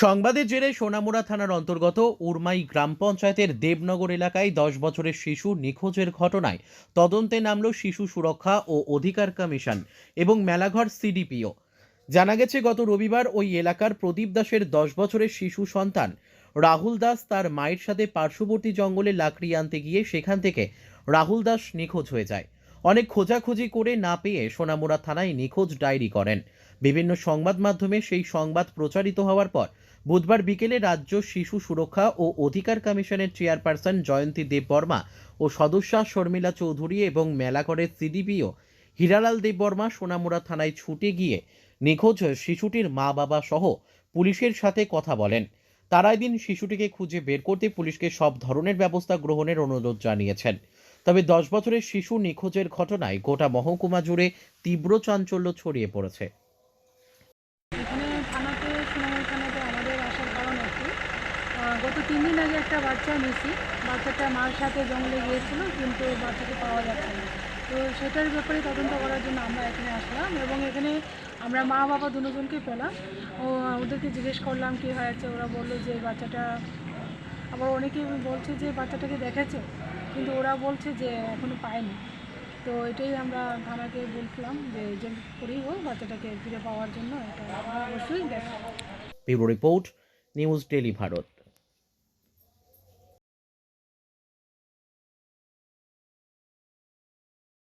সংবাদের জেরে সোনামুড়া থানার অন্তর্গত উরমাই গ্রাম পঞ্চায়েতের দেবনগর এলাকায় দশ বছরের শিশু নিখোঁজের ঘটনায় তদন্তে নামল শিশু সুরক্ষা ও অধিকার কমিশন এবং মেলাঘর সিডিপিও। জানা গেছে, গত রবিবার ওই এলাকার প্রদীপ দাসের দশ বছরের শিশু সন্তান রাহুল দাস তার মায়ের সাথে পার্শ্ববর্তী জঙ্গলে লাকড়ি আনতে গিয়ে সেখান থেকে রাহুল দাস নিখোঁজ হয়ে যায়। অনেক খোঁজাখুঁজি করে না পেয়ে সোনামুড়া থানায় নিখোঁজ ডায়েরি করেন। বিভিন্ন সংবাদ মাধ্যমে সেই সংবাদ প্রচারিত হওয়ার পর বুধবার বিকেলে রাজ্য শিশু সুরক্ষা ও অধিকার কমিশনের চেয়ারপারসন জয়ন্তী দেববর্মা ও সদস্যা শর্মিলা চৌধুরী এবং মেলাঘরের সিডিপিও হীরালাল দেববর্মা সোনামুড়া থানায় ছুটে গিয়ে নিখোঁজ শিশুটির মা বাবা সহ পুলিশের সাথে কথা বলেন। তারা এদিন শিশুটিকে খুঁজে বের করতে পুলিশকে সব ধরনের ব্যবস্থা গ্রহণের অনুরোধ জানিয়েছেন। তবে দশ বছরের শিশু নিখোঁজের ঘটনায় গোটা মহকুমা জুড়ে তীব্র চাঞ্চল্য ছড়িয়ে পড়েছে। গত তিন দিন আগে একটা বাচ্চা মিসি বাচ্চাটা মার সাথে জঙ্গলে গিয়েছিল, কিন্তু বাচ্চাকে পাওয়া যাচ্ছে না। তো সেটার ব্যাপারে তদন্ত করার জন্য আমরা এখানে আসলাম এবং এখানে আমরা মা, বাবা দুজনকে পেলাম। ও, ওদেরকে জিজ্ঞেস করলাম, কী হয়েছে? ওরা বলল যে বাচ্চাটা, আবার অনেকে বলছে যে বাচ্চাটাকে দেখেছে? কিন্তু ওরা বলছে যে এখনও পায়নি। তো এটাই আমরা থানাকে বলছিলাম যে যে করেই হোক বাচ্চাটাকে ফিরে পাওয়ার জন্য এটা অবশ্যই দেখা রিপোর্ট, নিউজ ডেলি ভারত।